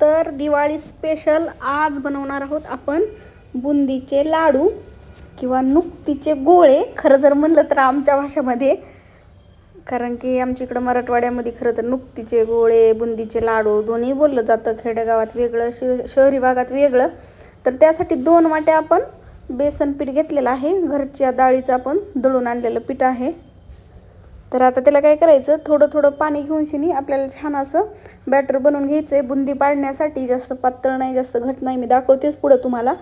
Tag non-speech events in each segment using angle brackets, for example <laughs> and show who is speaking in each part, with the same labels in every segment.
Speaker 1: तर दिवाळी स्पेशल आज बनवणार आहोत आपण बुंदीचे लाडू किंवा नुकतीचे गोळे. खरं जर म्हणलं तर आमच्या भाषेमध्ये कारण की आमच्या इकडं मराठवाड्यामध्ये खरं तर नुकतीचे गोळे बुंदीचे लाडू दोन्ही बोललं जातं. खेडेगावात वेगळं श शहरी भागात वेगळं. तर त्यासाठी दोन वाट्या आपण बेसन पीठ घेतलेलं आहे. घरच्या डाळीचं आपण दळून आणलेलं पीठ आहे. तर आता त्याला काय करायचं? थोडं थोडं पाणी घेऊन शिनी आपल्याला छान असं बॅटर बनवून घ्यायचं आहे बुंदी पाडण्यासाठी जास्त पातळ नाही जास्त घट नाही. मी दाखवतेच पुढं तुम्हाला.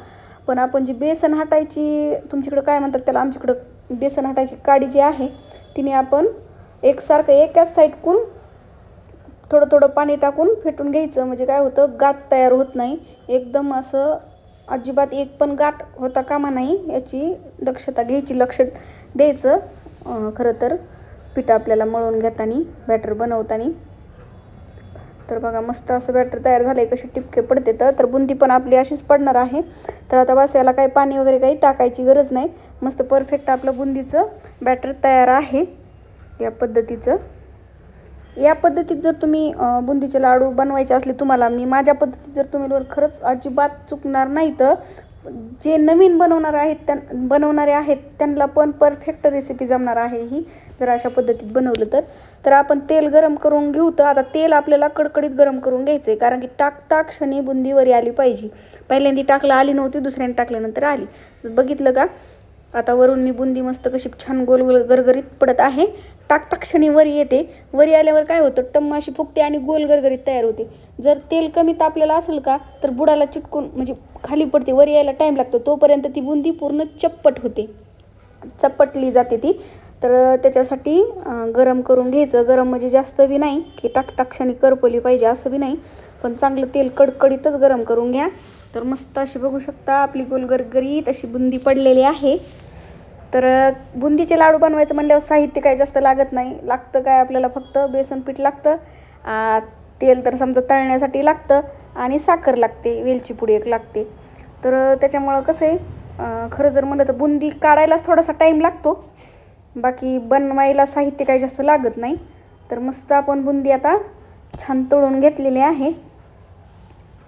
Speaker 1: पण आपण जी बेसन हटायची तुमच्याकडं काय म्हणतात त्याला? आमच्याकडं बेसन हटायची काडी जी आहे तिने आपण एकसारखं एकाच साईडकून थोडं थोडं पाणी टाकून फेटून घ्यायचं. म्हणजे काय होतं? गाठ तयार होत नाही. एकदम असं अजिबात एक पण गाठ होता कामा नाही. याची दक्षता घ्यायची लक्ष द्यायचं. खरं तर पिठं आपल्याला मळून घेताना बॅटर बनवताना. तर बघा मस्त असं बॅटर तयार झालं आहे कशी टिपके पडते तर. बुंदी पण आपली अशीच पडणार आहे. तर आता बस याला काही पाणी वगैरे काही टाकायची गरज नाही. मस्त परफेक्ट आपलं बुंदीचं बॅटर तयार आहे या पद्धतीचं. या पद्धतीत जर तुम्ही बुंदीचे लाडू बनवायचे असले तुम्हाला मी माझ्या पद्धतीत जर तुम्ही खरंच अजिबात चुकणार नाही तर जे नवीन बनवणार आहेत त्यां बनवणारे आहेत त्यांना पण परफेक्ट रेसिपी जमणार आहे ही. जर अशा पद्धतीत बनवलं तर. तर आपण तेल गरम करून घेऊ तर आता तेल आपल्याला कडकडीत गरम करून घ्यायचं आहे कारण की टाकता क्षणी बुंदी वरी आली पाहिजे. पहिल्यांदा टाकलं आली नव्हती दुसऱ्यांनी टाकल्यानंतर आली. बघितलं का? आता वरून मी बुंदी मस्त कशी छान गोल गोल गरगरीत पडत आहे. टाकता क्षणी वरी येते. वरी आल्यावर काय होतं? टम्म अशी फुगते आणि गोल गरगरीत तयार होते. जर तेल कमी तापलेलं असेल का तर बुडाला चिटकून म्हणजे खाली पडते वर यायला टाईम लागतो. तोपर्यंत ती बुंदी पूर्ण चप्पट होते. चप्पटली जाते ती. तर त्याच्यासाठी गरम करून घ्यायचं. गरम म्हणजे जास्त बी नाही की टाकता क्षणी करपली पाहिजे असं बी नाही. पण चांगलं तेल कडकडीतच गरम करून घ्या. तर मस्त अशी बघू शकता आपली गोलगरगरीत अशी बुंदी पडलेली आहे. तर बुंदीचे लाडू बनवायचं म्हणल्यावर साहित्य काय जास्त लागत नाही. लागतं काय आपल्याला फक्त बेसन पीठ लागतं. तेल तर समजा तळण्यासाठी लागतं. आणि साखर लागते वेलची पुडी एक लागते. तर त्याच्यामुळं कसं आहे खरं जर म्हणलं तर बुंदी काढायलाच थोडासा टाईम लागतो. बाकी बनवायला साहित्य काही जास्त लागत नाही. तर मस्त आपण बुंदी आता छान तळून घेतलेली आहे.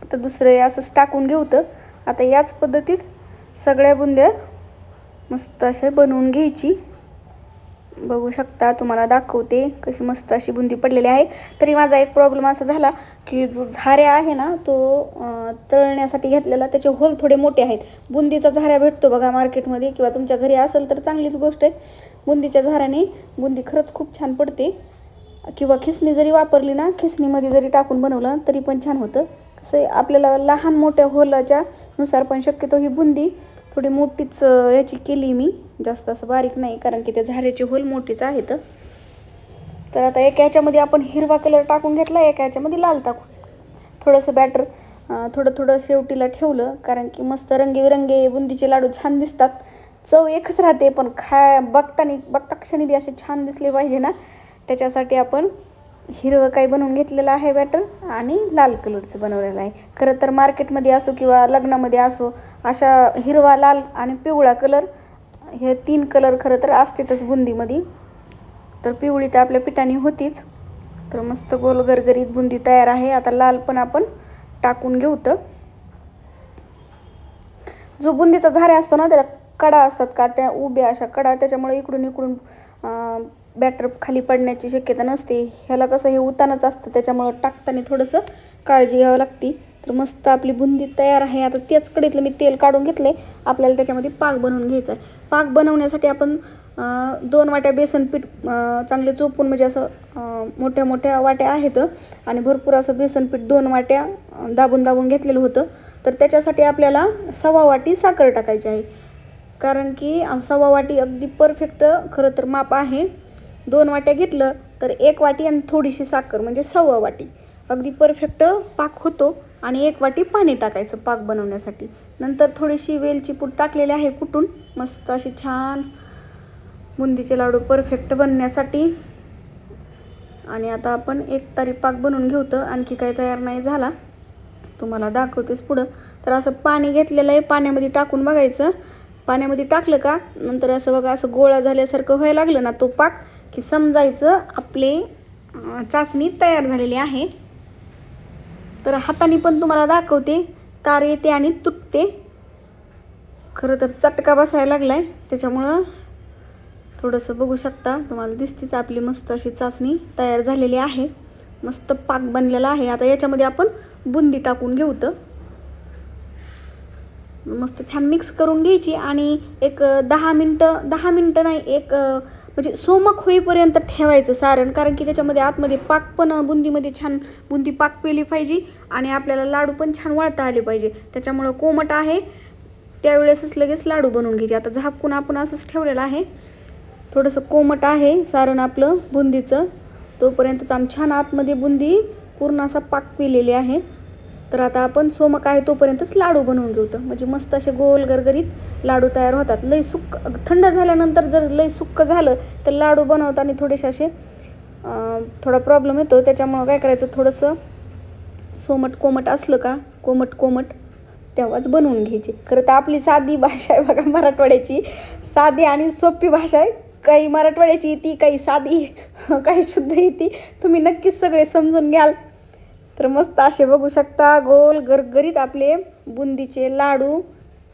Speaker 1: आता दुसरं असंच टाकून घेऊ तर. आता याच पद्धतीत सगळ्या बुंद्या मस्त अशा बनवून घ्यायची. बघू शकता तुम्हाला दाखवते कशी मस्त अशी बुंदी पडलेली आहे तरी माझा एक प्रॉब्लेम असा झाला की झाऱ्या आहे ना तो तळण्यासाठी घेतलेला त्याचे होल थोडे मोठे आहेत. बुंदीचा झाऱ्या भेटतो बघा मार्केटमध्ये किंवा तुमच्या घरी असेल तर चांगलीच गोष्ट आहे. बुंदीच्या झाऱ्याने बुंदी खरंच खूप छान पडते. किंवा खिसणी जरी वापरली ना खिसणीमध्ये जरी टाकून बनवलं तरी पण छान होतं. कसं आपल्याला लहान मोठ्या होलाच्या नुसार पण शक्यतो ही बुंदी थोडी मोठीच याची केली मी. जास्त असं बारीक नाही कारण की त्या झाऱ्याची होल मोठीच आहेत. तर आता एका ह्याच्यामध्ये आपण हिरवा कलर टाकून घेतला एका ह्याच्यामध्ये लाल टाकून. थोडंसं बॅटर थोडं थोडं शेवटीला ठेवलं कारण की मस्त रंगीबिरंगी बुंदीचे लाडू छान दिसतात. चव एकच राहते पण खा बघतानी बघता क्षणी बी असे छान दिसले पाहिजे ना. त्याच्यासाठी आपण हिरवं काही बनवून घेतलेलं आहे बॅटर आणि लाल कलरचं बनवलेलं आहे. खरं तर मार्केटमध्ये असो किंवा लग्नामध्ये असो अशा हिरवा लाल आणि पिवळा कलर हे तीन कलर खरं तर असतेतच बुंदीमध्ये. तर पिवळी तर आपल्या पिठाने होतीच. तर मस्त गोल गरगरीत बुंदी तयार आहे. आता लाल पण आपण टाकून घेऊ तर जो बुंदीचा झाऱ्या असतो ना त्याला कडा असतात. काट्या उभ्या अशा कडा त्याच्यामुळे इकडून इकडून बॅटर खाली पडण्याची शक्यता नसते. ह्याला कसं हे उतानच असतं त्याच्यामुळं टाकताना थोडंसं काळजी घ्यावं लागते. तर मस्त आपली बुंदी तयार आहे. आता त्याच कडीतलं मी तेल काढून घेतले आपल्याला त्याच्यामध्ये पाक बनवून घ्यायचा आहे. पाक बनवण्यासाठी आपण दोन वाट्या बेसन पीठ चांगले चोपून म्हणजे असं मोठ्या मोठ्या वाट्या आहेत. आणि भरपूर असं बेसन पीठ दोन वाट्या दाबून दाबून घेतलेलं होतं. तर त्याच्यासाठी आपल्याला सव्वा वाटी साखर टाकायची आहे. कारण की सव्वा वाटी अगदी परफेक्ट खरं तर माप आहे. दोन वाट्या घेतलं तर एक वाटी आणि थोडीशी साखर म्हणजे सव्वा वाटी. अगदी परफेक्ट पाक होतो आणि एक वाटी पाणी टाकायचं पाक बनवण्यासाठी. नंतर थोडीशी वेलची पूड टाकलेली आहे कुटून मस्त अशी छान बुंदीचे लाडू परफेक्ट बनण्यासाठी. आणि आता आपण एक तारी पाक बनवून घेऊ तर आणखी काही तयार नाही झाला. तुम्हाला दाखवतेच पुढं. तर असं पाणी घेतलेलं आहे. पाण्यामध्ये टाकून बघायचं. पाण्यामध्ये टाकलं का? नंतर असं बघा असं गोळा झाल्यासारखं व्हायला लागलं ना तो पाक. की समजायचं आपले चाचणी तयार झालेली आहे. तर हाताने पण तुम्हाला दाखवते तार येते आणि तुटते. खरं तर चटका बसायला आहे त्याच्यामुळं थोडंसं बघू शकता तुम्हाला दिसतेच आपली मस्त अशी चाचणी तयार झालेली आहे. मस्त पाक बनलेला आहे. आता याच्यामध्ये आपण बुंदी टाकून घेऊ तर मस्त छान मिक्स करून घ्यायची आणि एक दहा मिनटं दहा मिनटं नाही एक म्हणजे सोमक होईपर्यंत ठेवायचं सारण कारण की त्याच्यामध्ये आतमध्ये पाक पण बुंदीमध्ये छान बुंदी पाक पेली पाहिजे आणि आपल्याला लाडू पण छान वळता आले पाहिजे. त्याच्यामुळं कोमट आहे. त्यावेळेसच लगेच लाडू बनवून घ्यायचे. आता झाकून आपण असंच ठेवलेलं आहे. थोडंसं कोमट आहे सारण आपलं बुंदीचं. तोपर्यंत आणि छान आतमध्ये बुंदी पूर्ण असा पाक पिलेली आहे. तर आता आपण सोमक आहे तोपर्यंतच लाडू बनवून घेऊ तर. म्हणजे मस्त असे गोल गरगरीत लाडू तयार होतात. लई सुक्क थंड झाल्यानंतर जर लई सुक्क झालं तर लाडू बनवताना थोडेसे असे थोडा प्रॉब्लेम येतो. त्याच्यामुळं काय करायचं थोडंसं सोमट कोमट असलं का कोमट कोमट तेव्हाच बनवून घ्यायचे. खरं तर आपली साधी भाषा आहे बघा मराठवाड्याची. साधी आणि सोपी भाषा आहे. काही मराठवाड्याची येते काही साधी <laughs> काही शुद्ध येते तुम्ही नक्कीच सगळे समजून घ्याल. तर मस्त असे बघू शकता गोल गरगरीत आपले बुंदीचे लाडू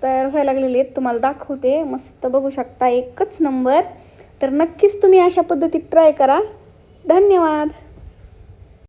Speaker 1: तयार व्हायला लागलेले आहेत. तुम्हाला दाखवते. मस्त बघू शकता एकच नंबर तर नक्कीच तुम्ही अशा पद्धतीत ट्राय करा. धन्यवाद.